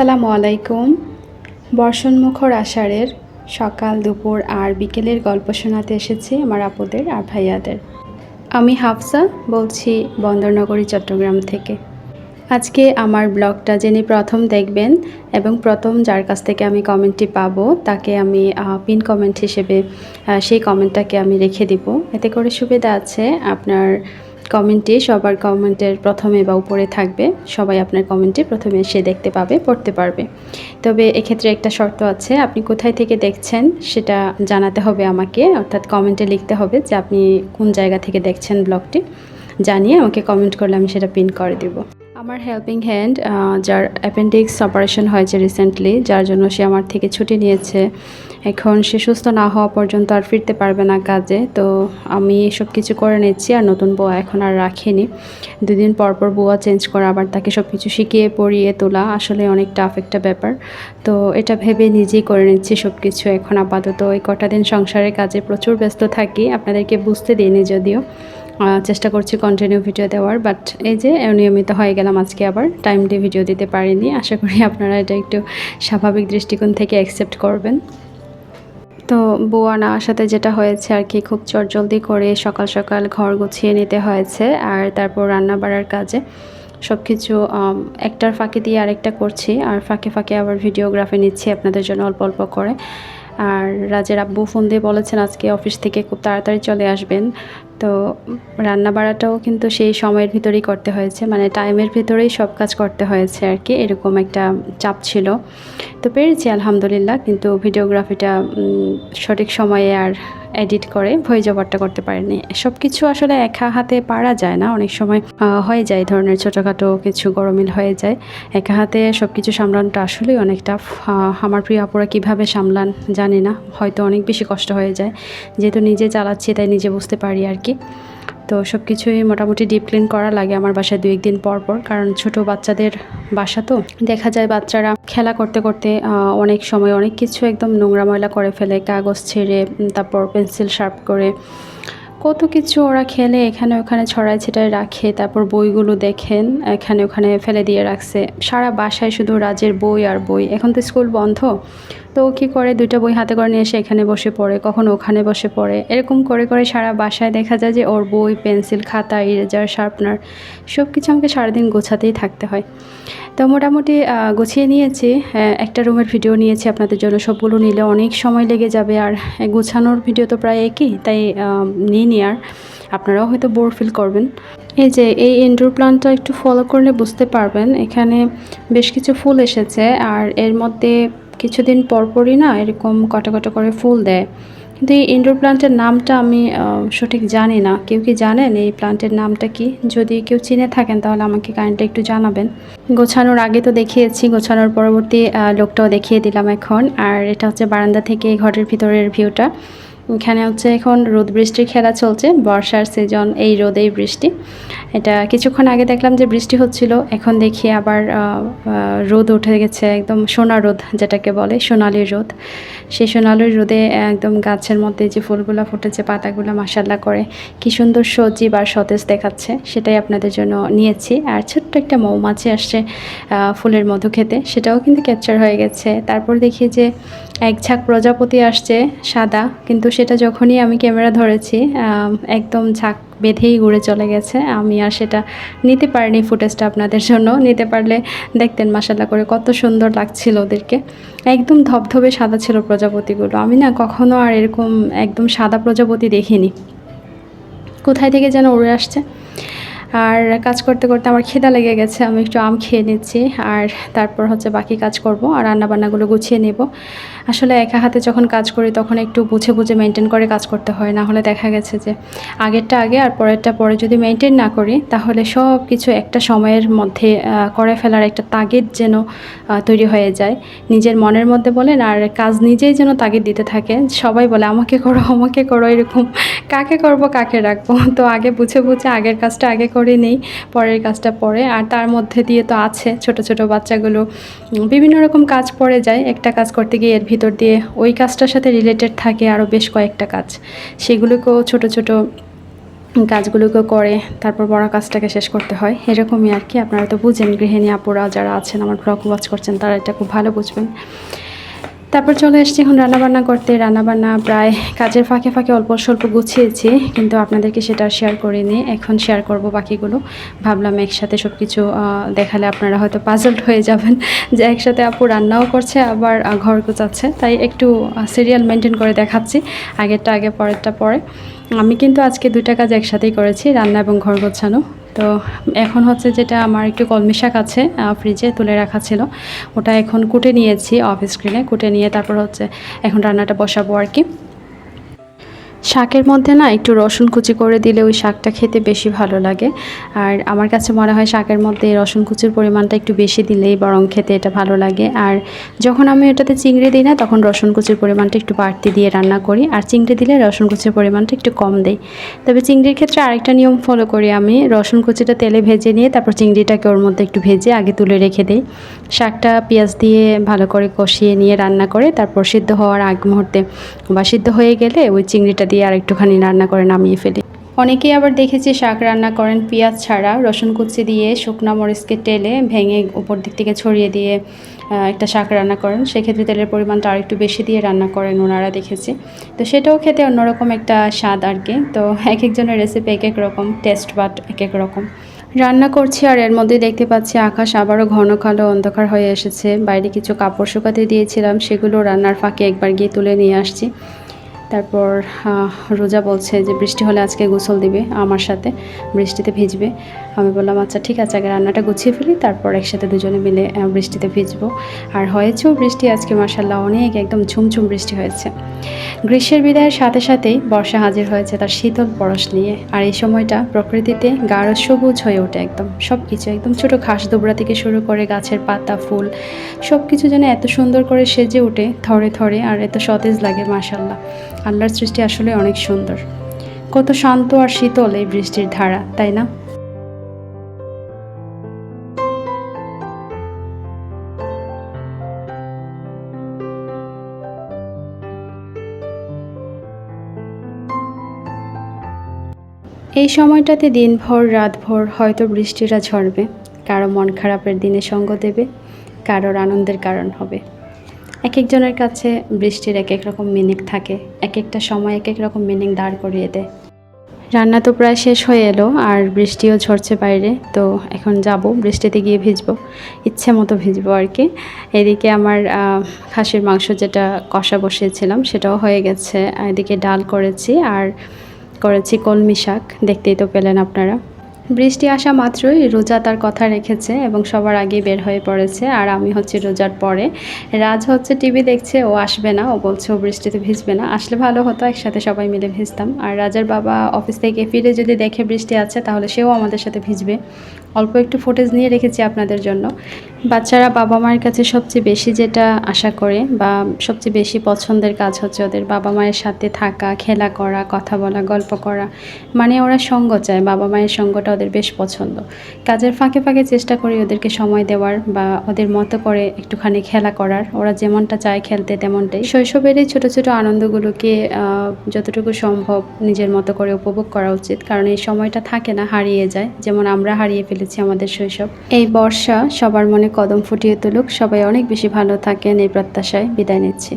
আসসালামু আলাইকুম। বর্ষণমুখর আষাঢ়ের সকাল দুপুর আর বিকেলের গল্প শোনাতে এসেছি আমার আপুদের আর ভাইয়াদের। আমি হাফসা, বলছি বন্দরনগরী, চট্টগ্রাম থেকে। আজকে আমার ব্লগটা যিনি প্রথম দেখবেন এবং প্রথম যার কাছ থেকে আমি কমেন্টটি পাবো, তাকে আমি পিন কমেন্ট হিসেবে সেই কমেন্টটাকে আমি রেখে দিব। এতে করে সুবিধা আছে আপনার কমেন্টে, সবার কমেন্টের প্রথমে বা উপরে থাকবে। সবাই আপনার কমেন্টে প্রথমে এসে দেখতে পাবে, পড়তে পারবে। তবে এক্ষেত্রে একটা শর্ত আছে, আপনি কোথায় থেকে দেখছেন সেটা জানাতে হবে আমাকে, অর্থাৎ কমেন্টে লিখতে হবে যে আপনি কোন জায়গা থেকে দেখছেন ব্লগটি। জানিয়ে আমাকে কমেন্ট করলে আমি সেটা পিন করে দিব। আমার হেল্পিং হ্যান্ড যার অ্যাপেন্ডিক্স অপারেশন হয়েছে রিসেন্টলি যার জন্য সে আমার থেকে ছুটি নিয়েছে। এখন সে সুস্থ না হওয়া পর্যন্ত আর ফিরতে পারবে না কাজে। তো আমি সব কিছু করে নিচ্ছি আর নতুন বউ এখন আর রাখিনি। দুদিন পর পর বুয়া চেঞ্জ করা, আবার তাকে সব কিছু শিখিয়ে পড়িয়ে তোলা আসলে অনেক টাফ একটা ব্যাপার। তো এটা ভেবে নিজেই করে নিচ্ছি সব কিছু এখন আপাতত ওই কটা দিন সংসারের কাজে প্রচুর ব্যস্ত থাকি, আপনাদেরকে বুঝতে দিইনি যদিও। চেষ্টা করছি কন্টিনিউ ভিডিও দেওয়ার বাট এই যে নিয়মিত হয়ে গেলাম আজকে আবার টাইমলি ভিডিও দিতে পারিনি। আশা করি আপনারা এটা একটু স্বাভাবিক দৃষ্টিকোণ থেকে অ্যাকসেপ্ট করবেন। তো বুয়া না আসাতে যেটা হয়েছে আর কি, খুব চটজলদি করে সকাল সকাল ঘর গুছিয়ে নিতে হয়েছে আর তারপর রান্না বাড়ার কাজে সব কিছু একটার ফাঁকে দিয়ে আরেকটা করছি আর ফাঁকে ফাঁকে আবার ভিডিওগ্রাফি নিচ্ছি আপনাদের জন্য অল্প অল্প করে। আর রাজের আব্বু ফোন দিয়ে বলেছেন আজকে অফিস থেকে খুব তাড়াতাড়ি চলে আসবেন। তো রান্না বাড়াটাও কিন্তু সেই সময়ের ভিতরেই করতে হয়েছে। মানে টাইমের ভিতরেই সব কাজ করতে হয়েছে আর কি। এরকম একটা চাপ ছিল। তো পেরেছি আলহামদুলিল্লাহ। কিন্তু ভিডিওগ্রাফিটা সঠিক সময়ে আর এডিট করে ভয়ে ওভারটা করতে পারেনি সব কিছু আসলে একা হাতে পারা যায় না। অনেক সময় হয়ে যায় ধরনের ছোটোখাটো কিছু গরমিল হয়ে যায়। একা হাতে সব কিছু সামলানোটা আসলেই অনেক টাফ আমার প্রিয় আপুরা কীভাবে সামলান জানি না। হয়তো অনেক বেশি কষ্ট হয়ে যায়। যেহেতু নিজে চালাচ্ছি, তাই নিজে বুঝতে পারি আর কি। তো সব কিছুই মোটামুটি ডিপ ক্লিন করা লাগে আমার বাসায় দু একদিন পর পর, কারণ ছোট বাচ্চাদের বাসা তো। দেখা যায় বাচ্চারা খেলা করতে করতে অনেক সময় অনেক কিছু একদম নোংরা ময়লা করে ফেলে, কাগজ ছেড়ে তারপর পেন্সিল শার্প করে। কত কিছু ওরা খেলে, এখানে ওখানে ছড়ায় ছিটায় রাখে, তারপর বইগুলো দেখেন, এখানে ওখানে ফেলে দিয়ে রাখছে। সারা বাসায় শুধু রাজের বই আর বই। এখন তো স্কুল বন্ধ তো কী করে? দুইটা বই হাতে করে নিয়ে এসে এখানে বসে পড়ে, কখনো ওখানে বসে পড়ে। এরকম করে করে সারা বাসায় দেখা যায় যে ওর বই, পেন্সিল, খাতা, ইরেজার, শার্পনার সব কিছু আমাকে সারাদিন গোছাতেই থাকতে হয়। তো মোটামুটি গুছিয়ে নিয়েছি। একটা রুমের ভিডিও নিয়েছি আপনাদের জন্য। সবগুলো নিলে অনেক সময় লেগে যাবে। আর গোছানোর ভিডিও তো প্রায় একই, তাই নিয়ে নিই আর। আপনারাও হয়তো বোর ফিল করবেন। এই যে, এই ইনডোর প্ল্যান্টটা একটু ফলো করলে বুঝতে পারবেন। এখানে বেশ কিছু ফুল এসেছে। আর এর মধ্যে কিছুদিন পরপরই না এরকম কটা কটা করে ফুল দেয়। কিন্তু এই ইনডোর প্লান্টের নামটা আমি সঠিক জানি না। কেউ কি জানেন এই প্লান্টের নামটা কি? যদি কেউ চিনে থাকেন তাহলে আমাকে কাইন্ডলি একটু জানাবেন। গোছানোর আগে তো দেখিয়েছি, গোছানোর পরবর্তী লোকটাও দেখিয়ে দিলাম এখন। আর এটা হচ্ছে বারান্দা থেকে ঘরের ভিতরের ভিউটা এখানে হচ্ছে এখন রোদ বৃষ্টির খেলা চলছে। বর্ষার সিজন এই রোদেই বৃষ্টি। এটা কিছুক্ষণ আগে দেখলাম যে বৃষ্টি হচ্ছিল, এখন দেখি আবার রোদ উঠে গেছে, একদম সোনা রোদ যেটাকে বলে, সোনালি রোদ। সেই সোনালি রোদে, একদম গাছের মধ্যে যে ফুলগুলো ফুটেছে, পাতাগুলো মাসাল্লা করে, কি সুন্দর সজীব আর সতেজ দেখাচ্ছে। সেটাই আপনাদের জন্য নিয়েছি। আর ছোট্ট একটা মৌমাছি আসছে ফুলের মধু খেতে। সেটাও কিন্তু ক্যাপচার হয়ে গেছে। তারপর দেখি যে এক ঝাঁক প্রজাপতি আসছে, সাদা, কিন্তু সেটা যখনই আমি ক্যামেরা ধরেছি একদম ঝাঁক বেঁধেই ঘুরে চলে গেছে। আমি আর সেটা নিতে পারিনি ফুটেজটা আপনাদের জন্য। নিতে পারলে দেখতেন মাসাল্লা করে কত সুন্দর লাগছিল ওদেরকে। একদম ধবধবে সাদা ছিল প্রজাপতিগুলো। আমি না কখনো আর এরকম একদম সাদা প্রজাপতি দেখিনি। কোথায় থেকে যেন উড়ে আসছে? আর কাজ করতে করতে আমার খিদা লেগে গেছে, আমি একটু আম খেয়ে নিচ্ছি আর তারপর হচ্ছে বাকি কাজ করব আর রান্নাবান্নাগুলো গুছিয়ে নেব। আসলে একা হাতে যখন কাজ করি তখন একটু বুঝে বুঝে মেনটেন করে কাজ করতে হয়, না হলে দেখা গেছে যে আগেরটা আগে আর পরেরটা পরে যদি মেনটেন না করি তাহলে সব কিছু একটা সময়ের মধ্যে করে ফেলার একটা তাগিদ যেন তৈরি হয়ে যায়। নিজের মনের মধ্যে বলেন আর কাজ নিজেই যেন তাগিদ দিতে থাকে। সবাই বলে আমাকে করো আমাকে করো, এরকম কাকে করব, কাকে রাখব? তো আগে বুঝে বুঝে আগের কাজটা আগে করে নেই, পরের কাজটা পরে। আর তার মধ্যে দিয়ে তো আছে ছোট ছোট বাচ্চাগুলো। বিভিন্ন রকম কাজ পড়ে যায়। একটা কাজ করতে গিয়ে এর ভিতর দিয়ে ওই কাজটার সাথে রিলেটেড থাকে আরও বেশ কয়েকটা কাজ। সেগুলোকেও ছোট ছোট কাজগুলোকে করে, তারপর বড় কাজটাকে শেষ করতে হয়। এরকমই আর কি। আপনারা তো বুঝেন, গৃহিণী আপুরা যারা আছেন, আমার ব্লগ ওয়াচ করছেন, তারা এটা খুব ভালো বুঝবেন। তারপর চলে এসেছি এখন রান্নাবান্না করতে। রান্নাবান্না প্রায় কাজের ফাঁকে ফাঁকে অল্প স্বল্প গুছিয়েছি, কিন্তু আপনাদেরকে সেটা শেয়ার করিনি। এখন শেয়ার করব বাকিগুলো। ভাবলাম একসাথে সব কিছু দেখালে আপনারা হয়তো পাজলড হয়ে যাবেন যে একসাথে আপু রান্নাও করছে, আবার ঘর গোচাচ্ছে তাই একটু সিরিয়াল মেনটেন করে দেখাচ্ছি, আগেরটা আগে, পরেরটা পরে। আমি কিন্তু আজকে দুইটা কাজ একসাথেই করেছি, রান্না এবং ঘর গোছানো। তো এখন হচ্ছে যেটা আমার একটু কলমি শাক আছে ফ্রিজে তুলে রাখা ছিল। ওটা এখন কুটে নিয়েছি অফ স্ক্রিনে কুটে নিয়ে তারপর হচ্ছে এখন রান্নাটা বসাবো আর কি। শাকের মধ্যে না একটু রসুন কুচি করে দিলে ওই শাকটা খেতে বেশি ভালো লাগে। আর আমার কাছে মনে হয় শাকের মধ্যে রসুন কুচির পরিমাণটা একটু বেশি দিলেই বরং খেতে এটা ভালো লাগে। আর যখন আমি এটাতে চিংড়ি দিই না, তখন রসুন কুচির পরিমাণটা একটু বাড়তি দিয়ে রান্না করি। আর চিংড়ি দিলে রসুন কুচির পরিমাণটা একটু কম দেই। তবে চিংড়ির ক্ষেত্রে আরেকটা নিয়ম ফলো করি আমি। রসুন কুচিটা তেলে ভেজে নিয়ে তারপর চিংড়িটাকে ওর মধ্যে একটু ভেজে আগে তুলে রেখে দিই। শাকটা পেঁয়াজ দিয়ে ভালো করে কষিয়ে নিয়ে রান্না করে তারপর সিদ্ধ হওয়ার আগ মুহূর্তে বা সিদ্ধ হয়ে গেলে ওই চিংড়িটা দিয়ে আর একটুখানি রান্না করে নামিয়ে ফেলি। অনেকেই আবার দেখেছি শাক রান্না করেন পেঁয়াজ ছাড়া, রসুন কুচি দিয়ে শুকনা মরিচকে টেলে ভেঙে উপর দিক থেকে ছড়িয়ে দিয়ে একটা শাক রান্না করেন। সেক্ষেত্রে তেলের পরিমাণটা আরেকটু বেশি দিয়ে রান্না করেন ওনারা দেখেছি। তো সেটাও খেতে অন্যরকম একটা স্বাদ আর কি। তো এক একজনের রেসিপি এক এক রকম টেস্ট বাট এক এক রকম। রান্না করছি আর এর মধ্যে দেখতে পাচ্ছি আকাশ আবারও ঘন কালো অন্ধকার হয়ে এসেছে। বাইরে কিছু কাপড় শুকাতে দিয়েছিলাম, সেগুলো রান্নার ফাঁকে একবার গিয়ে তুলে নিয়ে আসছি। তারপর রোজা বলছে যে বৃষ্টি হলে আজকে গোসল দিবে, আমার সাথে বৃষ্টিতে ভিজবে। আমি বললাম আচ্ছা ঠিক আছে, আগে রান্নাটা গুছিয়ে ফেলি, তারপর একসাথে দুজনে মিলে বৃষ্টিতে ভিজবো। আর হয়েছেও বৃষ্টি আজকে মাসাল্লাহ অনেক একদম ঝুমঝুম বৃষ্টি হয়েছে। গ্রীষ্মের বিদায়ের সাথে সাথেই বর্ষা হাজির হয়েছে তার শীতল পরশ নিয়ে। আর এই সময়টা প্রকৃতিতে গাঢ় সবুজ হয়ে ওঠে একদম। সব কিছু একদম ছোটো ঘাস দুবরা থেকে শুরু করে গাছের পাতা, ফুল সব কিছু যেন এত সুন্দর করে সেজে ওঠে থরে থরে, আর এত সতেজ লাগে মাসাল্লাহ আল্লাহর সৃষ্টি আসলে অনেক সুন্দর। কত শান্ত আর শীতল এই বৃষ্টির ধারা, তাই না? এই সময়টাতে দিনভর, রাতভর হয়তো বৃষ্টিটা ঝরবে, কারও মন খারাপের দিনে সঙ্গ দেবে, কারোর আনন্দের কারণ হবে। এক একজনের কাছে বৃষ্টির এক এক রকম মিনিং থাকে এক একটা সময় এক এক রকম মিনিং দাঁড় করিয়ে দেয়। রান্না তো প্রায় শেষ হয়ে এলো, আর বৃষ্টিও ঝরছে বাইরে, তো এখন যাব, বৃষ্টিতে গিয়ে ভিজবো, ইচ্ছে মতো ভিজবো আর কি। এদিকে আমার খাসির মাংস যেটা কষা বসিয়েছিলাম, সেটাও হয়ে গেছে। এদিকে ডাল করেছি, আর করেছি কলমি শাক, দেখতেই তো পেলেন আপনারা। বৃষ্টি আসা মাত্রই রোজা তার কথা রেখেছে এবং সবার আগে বের হয়ে পড়েছে। আর আমি হচ্ছে রোজার পরে। রাজ হচ্ছে টিভি দেখছে, ও আসবে না। ও বলছে, ও বৃষ্টিতে ভিজবে না। আসলে ভালো হতো, একসাথে সবাই মিলে ভিজতাম। আর রাজার বাবা অফিস থেকে ফিরে যদি দেখে বৃষ্টি আছে, তাহলে সেও আমাদের সাথে ভিজবে। অল্প একটু ফুটেজ নিয়ে রেখেছি আপনাদের জন্য। বাচ্চারা বাবা মায়ের কাছে সবচেয়ে বেশি যেটা আশা করে বা সবচেয়ে বেশি পছন্দের কাজ হচ্ছে ওদের বাবা মায়ের সাথে থাকা, খেলা করা, কথা বলা, গল্প করা। মানে ওরা সঙ্গ চায় বাবা মায়ের সঙ্গটা ওদের বেশ পছন্দ। কাজের ফাঁকে ফাঁকে চেষ্টা করি ওদেরকে সময় দেওয়ার বা ওদের মতো করে একটুখানি খেলা করার। ওরা যেমনটা চায় খেলতে তেমনটাই। শৈশবের এই ছোটো ছোটো আনন্দগুলোকে যতটুকু সম্ভব নিজের মতো করে উপভোগ করা উচিত। কারণ এই সময়টা থাকে না, হারিয়ে যায়। যেমন আমরা হারিয়ে ফেলেছি আমাদের শৈশব। এই বর্ষা সবার মনে কদম ফুটিয়ে তুলুক। সবাই অনেক বেশি ভালো থাকেন। এই প্রত্যাশায় বিদায় নিচ্ছি।